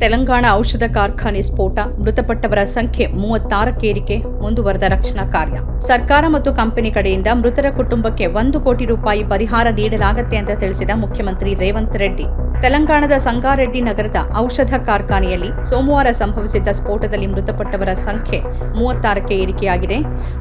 ತೆಲಂಗಾಣ ಔಷಧ ಕಾರ್ಖಾನೆ ಸ್ಫೋಟ. ಮೃತಪಟ್ಟವರ ಸಂಖ್ಯೆ ಮೂವತ್ತಾರಕ್ಕೇರಿಕೆ. ಮುಂದುವರೆದ ರಕ್ಷಣಾ ಕಾರ್ಯ. ಸರ್ಕಾರ ಮತ್ತು ಕಂಪನಿ ಕಡೆಯಿಂದ ಮೃತರ ಕುಟುಂಬಕ್ಕೆ ಒಂದು ಕೋಟಿ ರೂಪಾಯಿ ಪರಿಹಾರ ನೀಡಲಾಗುತ್ತೆ ಅಂತ ತಿಳಿಸಿದ ಮುಖ್ಯಮಂತ್ರಿ ರೇವಂತ್ ರೆಡ್ಡಿ. ತೆಲಂಗಾಣದ ಸಂಗಾರೆಡ್ಡಿ ನಗರದ ಔಷಧ ಕಾರ್ಖಾನೆಯಲ್ಲಿ ಸೋಮವಾರ ಸಂಭವಿಸಿದ್ದ ಸ್ಫೋಟದಲ್ಲಿ ಮೃತಪಟ್ಟವರ ಸಂಖ್ಯೆ ಮೂವತ್ತಾರಕ್ಕೆ ಏರಿಕೆಯಾಗಿದೆ.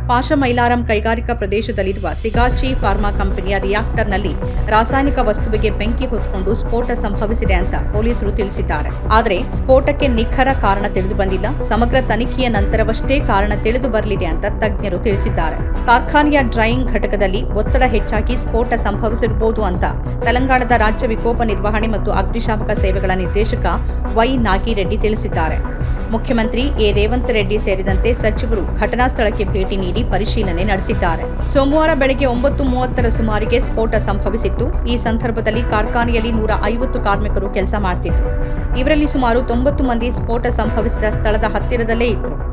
ಪಾಶಮೈಲಾರಂ ಕೈಗಾರಿಕಾ ಪ್ರದೇಶದಲ್ಲಿರುವ ಸಿಗಾಚಿ ಫಾರ್ಮಾ ಕಂಪನಿಯ ರಿಯಾಕ್ಟರ್ನಲ್ಲಿ ರಾಸಾಯನಿಕ ವಸ್ತುವಿಗೆ ಬೆಂಕಿ ಹೊತ್ಕೊಂಡು ಸ್ಫೋಟ ಸಂಭವಿಸಿದೆ ಅಂತ ಪೊಲೀಸರು ತಿಳಿಸಿದ್ದಾರೆ. ಆದರೆ ಸ್ಫೋಟಕ್ಕೆ ನಿಖರ ಕಾರಣ ತಿಳಿದು ಬಂದಿಲ್ಲ. ಸಮಗ್ರ ತನಿಖೆಯ ನಂತರವಷ್ಟೇ ಕಾರಣ ತಿಳಿದು ಬರಲಿದೆ ಅಂತ ತಜ್ಞರು ತಿಳಿಸಿದ್ದಾರೆ. ಕಾರ್ಖಾನೆಯ ಡ್ರೈಯಿಂಗ್ ಘಟಕದಲ್ಲಿ ಒತ್ತಡ ಹೆಚ್ಚಾಗಿ ಸ್ಫೋಟ ಸಂಭವಿಸಿರಬಹುದು ಅಂತ ತೆಲಂಗಾಣದ ರಾಜ್ಯ ವಿಕೋಪ ನಿರ್ವಹಣೆ ಮತ್ತು ಅಗ್ನಿಶಾಮಕ ಸೇವೆಗಳ ನಿರ್ದೇಶಕ ವೈ ನಾಗಿರೆಡ್ಡಿ ತಿಳಿಸಿದ್ದಾರೆ. ಮುಖ್ಯಮಂತ್ರಿ ಎ ರೇವಂತ್ ರೆಡ್ಡಿ ಸೇರಿದಂತೆ ಸಚಿವರು ಘಟನಾ ಸ್ಥಳಕ್ಕೆ ಭೇಟಿ ನೀಡಿ ಪರಿಶೀಲನೆ ನಡೆಸಿದ್ದಾರೆ. ಸೋಮವಾರ ಬೆಳಗ್ಗೆ ಒಂಬತ್ತು ಮೂವತ್ತರ ಸುಮಾರಿಗೆ ಸ್ಫೋಟ ಸಂಭವಿಸಿತ್ತು. ಈ ಸಂದರ್ಭದಲ್ಲಿ ಕಾರ್ಖಾನೆಯಲ್ಲಿ ನೂರ ಐವತ್ತು ಕಾರ್ಮಿಕರು ಕೆಲಸ ಮಾಡ್ತಿದ್ರು. ಇವರಲ್ಲಿ ಸುಮಾರು ತೊಂಬತ್ತು ಮಂದಿ ಸ್ಫೋಟ ಸಂಭವಿಸಿದ ಸ್ಥಳದ ಹತ್ತಿರದಲ್ಲೇ ಇದ್ರು.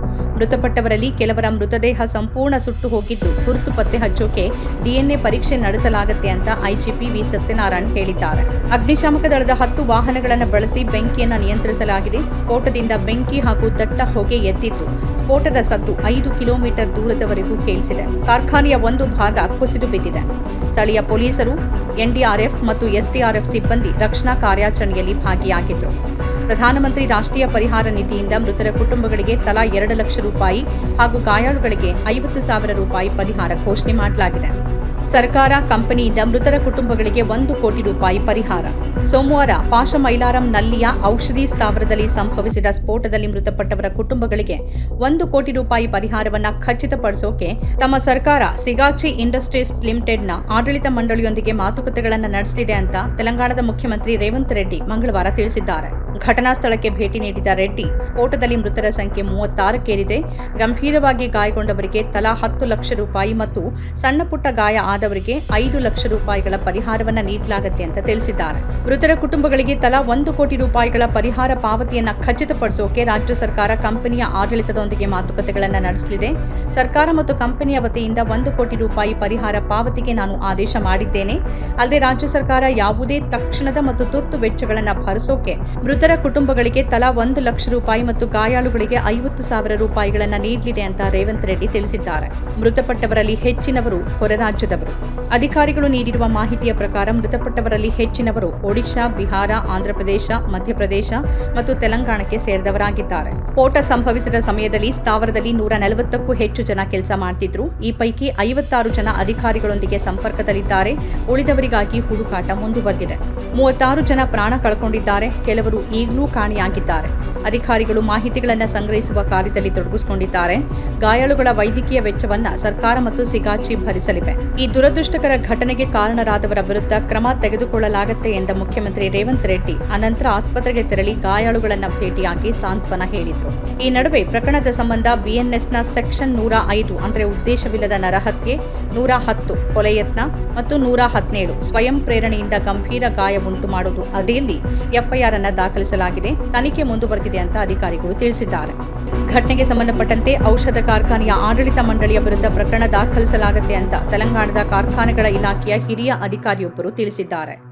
ಮೃತಪಟ್ಟವರಲ್ಲಿ ಕೆಲವರ ಮೃತದೇಹ ಸಂಪೂರ್ಣ ಸುಟ್ಟು ಹೋಗಿದ್ದು ಗುರುತು ಪತ್ತೆ ಹಚ್ಚೋಕೆ ಡಿಎನ್ಎ ಪರೀಕ್ಷೆ ನಡೆಸಲಾಗುತ್ತೆ ಅಂತ ಐಜಿಪಿ ವಿ ಸತ್ಯನಾರಾಯಣ್ ಹೇಳಿದ್ದಾರೆ. ಅಗ್ನಿಶಾಮಕ ದಳದ ಹತ್ತು ವಾಹನಗಳನ್ನು ಬಳಸಿ ಬೆಂಕಿಯನ್ನು ನಿಯಂತ್ರಿಸಲಾಗಿದೆ. ಸ್ಫೋಟದಿಂದ ಬೆಂಕಿ ಹಾಗೂ ದಟ್ಟ ಹೊಗೆ ಎದ್ದಿತ್ತು ಸ್ಫೋಟದ ಸದ್ದು ಐದು ಕಿಲೋಮೀಟರ್ ದೂರದವರೆಗೂ ಕೇಳಿಸಿದೆ. ಕಾರ್ಖಾನೆಯ ಒಂದು ಭಾಗ ಕುಸಿದು ಬಿದ್ದಿದೆ. ಸ್ಥಳೀಯ ಪೊಲೀಸರು, ಎನ್ಡಿಆರ್ಎಫ್ ಮತ್ತು ಎಸ್ಡಿಆರ್ಎಫ್ ಸಿಬ್ಬಂದಿ ರಕ್ಷಣಾ ಕಾರ್ಯಾಚರಣೆಯಲ್ಲಿ ಭಾಗಿಯಾಗಿದ್ದರು ಪ್ರಧಾನಮಂತ್ರಿ ರಾಷ್ಟ್ರೀಯ ಪರಿಹಾರ ನಿಧಿಯಿಂದ ಮೃತರ ಕುಟುಂಬಗಳಿಗೆ ತಲಾ ಎರಡು ಲಕ್ಷ ರೂಪಾಯಿ ಹಾಗೂ ಗಾಯಾಳುಗಳಿಗೆ ಐವತ್ತು ಸಾವಿರ ರೂಪಾಯಿ ಪರಿಹಾರ ಘೋಷಣೆ ಮಾಡಲಾಗಿದೆ. ಸರ್ಕಾರ ಕಂಪನಿಯಿಂದ ಮೃತರ ಕುಟುಂಬಗಳಿಗೆ ಒಂದು ಕೋಟಿ ರೂಪಾಯಿ ಪರಿಹಾರ. ಸೋಮವಾರ ಪಾಶಮೈಲಾರಂ ನಲ್ಲಿಯ ಔಷಧಿ ಸ್ಥಾವರದಲ್ಲಿ ಸಂಭವಿಸಿದ ಸ್ಫೋಟದಲ್ಲಿ ಮೃತಪಟ್ಟವರ ಕುಟುಂಬಗಳಿಗೆ ಒಂದು ಕೋಟಿ ರೂಪಾಯಿ ಪರಿಹಾರವನ್ನು ಖಚಿತಪಡಿಸೋಕೆ ತಮ್ಮ ಸರ್ಕಾರ ಸಿಗಾಚಿ ಇಂಡಸ್ಟ್ರೀಸ್ ಲಿಮಿಟೆಡ್ನ ಆಡಳಿತ ಮಂಡಳಿಯೊಂದಿಗೆ ಮಾತುಕತೆಗಳನ್ನು ನಡೆಸಲಿದೆ ಅಂತ ತೆಲಂಗಾಣದ ಮುಖ್ಯಮಂತ್ರಿ ರೇವಂತ್ ರೆಡ್ಡಿ ಮಂಗಳವಾರ ತಿಳಿಸಿದ್ದಾರೆ. ಘಟನಾ ಸ್ಥಳಕ್ಕೆ ಭೇಟಿ ನೀಡಿದ ರೆಡ್ಡಿ, ಸ್ಫೋಟದಲ್ಲಿ ಮೃತರ ಸಂಖ್ಯೆ ಮೂವತ್ತಾರಕ್ಕೇರಿದೆ. ಗಂಭೀರವಾಗಿ ಗಾಯಗೊಂಡವರಿಗೆ ತಲಾ ಹತ್ತು ಲಕ್ಷ ರೂಪಾಯಿ ಮತ್ತು ಸಣ್ಣ ಪುಟ್ಟ ಗಾಯ ಆದವರಿಗೆ ಐದು ಲಕ್ಷ ರೂಪಾಯಿಗಳ ಪರಿಹಾರವನ್ನ ನೀಡಲಾಗುತ್ತೆ ಅಂತ ತಿಳಿಸಿದ್ದಾರೆ. ಮೃತರ ಕುಟುಂಬಗಳಿಗೆ ತಲಾ ಒಂದು ಕೋಟಿ ರೂಪಾಯಿಗಳ ಪರಿಹಾರ ಪಾವತಿಯನ್ನ ಖಚಿತಪಡಿಸೋಕೆ ರಾಜ್ಯ ಸರ್ಕಾರ ಕಂಪನಿಯ ಆಡಳಿತದೊಂದಿಗೆ ಮಾತುಕತೆಗಳನ್ನು ನಡೆಸಲಿದೆ. ಸರ್ಕಾರ ಮತ್ತು ಕಂಪನಿಯ ವತಿಯಿಂದ ಒಂದು ಕೋಟಿ ರೂಪಾಯಿ ಪರಿಹಾರ ಪಾವತಿಗೆ ನಾನು ಆದೇಶ ಮಾಡಿದ್ದೇನೆ. ಅಲ್ಲದೆ ರಾಜ್ಯ ಸರ್ಕಾರ ಯಾವುದೇ ತಕ್ಷಣದ ಮತ್ತು ತುರ್ತು ವೆಚ್ಚಗಳನ್ನು ಭರಿಸೋಕೆ ಮೃತರ ಕುಟುಂಬಗಳಿಗೆ ತಲಾ ಒಂದು ಲಕ್ಷ ರೂಪಾಯಿ ಮತ್ತು ಗಾಯಾಳುಗಳಿಗೆ ಐವತ್ತು ಸಾವಿರ ರೂಪಾಯಿಗಳನ್ನು ನೀಡಲಿದೆ ಅಂತ ರೇವಂತ್ ರೆಡ್ಡಿ ತಿಳಿಸಿದ್ದಾರೆ. ಮೃತಪಟ್ಟವರಲ್ಲಿ ಹೆಚ್ಚಿನವರು ಹೊರ ರಾಜ್ಯದವರು. ಅಧಿಕಾರಿಗಳು ನೀಡಿರುವ ಮಾಹಿತಿಯ ಪ್ರಕಾರ ಮೃತಪಟ್ಟವರಲ್ಲಿ ಹೆಚ್ಚಿನವರು ಒಡಿಶಾ, ಬಿಹಾರ, ಆಂಧ್ರಪ್ರದೇಶ, ಮಧ್ಯಪ್ರದೇಶ ಮತ್ತು ತೆಲಂಗಾಣಕ್ಕೆ ಸೇರಿದವರಾಗಿದ್ದಾರೆ. ಸ್ಫೋಟ ಸಂಭವಿಸಿದ ಸಮಯದಲ್ಲಿ ಸ್ಥಾವರದಲ್ಲಿ ನೂರ ನಲವತ್ತಕ್ಕೂ ಹೆಚ್ಚು ಜನ ಕೆಲಸ ಮಾಡ್ತಿದ್ರು. ಈ ಪೈಕಿ ಐವತ್ತಾರು ಜನ ಅಧಿಕಾರಿಗಳೊಂದಿಗೆ ಸಂಪರ್ಕದಲ್ಲಿದ್ದಾರೆ. ಉಳಿದವರಿಗಾಗಿ ಹುಡುಕಾಟ ಮುಂದುವರೆದಿದೆ. ಮೂವತ್ತಾರು ಜನ ಪ್ರಾಣ ಕಳ್ಕೊಂಡಿದ್ದಾರೆ. ಕೆಲವರು ಈಗಲೂ ಕಾಣೆಯಾಗಿದ್ದಾರೆ. ಅಧಿಕಾರಿಗಳು ಮಾಹಿತಿಗಳನ್ನು ಸಂಗ್ರಹಿಸುವ ಕಾರ್ಯದಲ್ಲಿ ತೊಡಗಿಸಿಕೊಂಡಿದ್ದಾರೆ. ಗಾಯಾಳುಗಳ ವೈದ್ಯಕೀಯ ವೆಚ್ಚವನ್ನ ಸರ್ಕಾರ ಮತ್ತು ಸಿಗಾಚಿ ಭರಿಸಲಿವೆ. ಈ ದುರದೃಷ್ಟಕರ ಘಟನೆಗೆ ಕಾರಣರಾದವರ ವಿರುದ್ಧ ಕ್ರಮ ತೆಗೆದುಕೊಳ್ಳಲಾಗುತ್ತೆ ಎಂದ ಮುಖ್ಯಮಂತ್ರಿ ರೇವಂತ್ ರೆಡ್ಡಿ ಅನಂತರ ಆಸ್ಪತ್ರೆಗೆ ತೆರಳಿ ಗಾಯಾಳುಗಳನ್ನು ಭೇಟಿಯಾಗಿ ಸಾಂತ್ವನ ಹೇಳಿದ್ರು. ಈ ನಡುವೆ ಪ್ರಕರಣದ ಸಂಬಂಧ ಬಿಎನ್ಎಸ್ನ ಸೆಕ್ಷನ್ ನೂರ ಐದು ಅಂದರೆ ಉದ್ದೇಶವಿಲ್ಲದ ನರಹತ್ಯೆ ನೂರ ಹತ್ತು ಕೊಲೆಯತ್ನ ಮತ್ತು ನೂರ ಹದಿನೇಳು ಸ್ವಯಂ ಪ್ರೇರಣೆಯಿಂದ ಗಂಭೀರ ಗಾಯ ಉಂಟು ಮಾಡುವುದು ಅಡಿಯಲ್ಲಿ ಎಫ್ಐಆರ್ ಅನ್ನು ದಾಖಲಿಸಲಾಗಿದೆ. ತನಿಖೆ ಮುಂದುವರೆದಿದೆ ಅಂತ ಅಧಿಕಾರಿಗಳು ತಿಳಿಸಿದ್ದಾರೆ. ಘಟನೆಗೆ ಸಂಬಂಧಪಟ್ಟಂತೆ ಔಷಧ ಕಾರ್ಖಾನೆಯ ಆಡಳಿತ ಮಂಡಳಿಯ ವಿರುದ್ಧ ಪ್ರಕರಣ ದಾಖಲಿಸಲಾಗುತ್ತೆ ಅಂತ ತೆಲಂಗಾಣದ ಕಾರ್ಖಾನೆಗಳ ಇಲಾಖೆಯ ಹಿರಿಯ ಅಧಿಕಾರಿಯೊಬ್ಬರು ತಿಳಿಸಿದ್ದಾರೆ.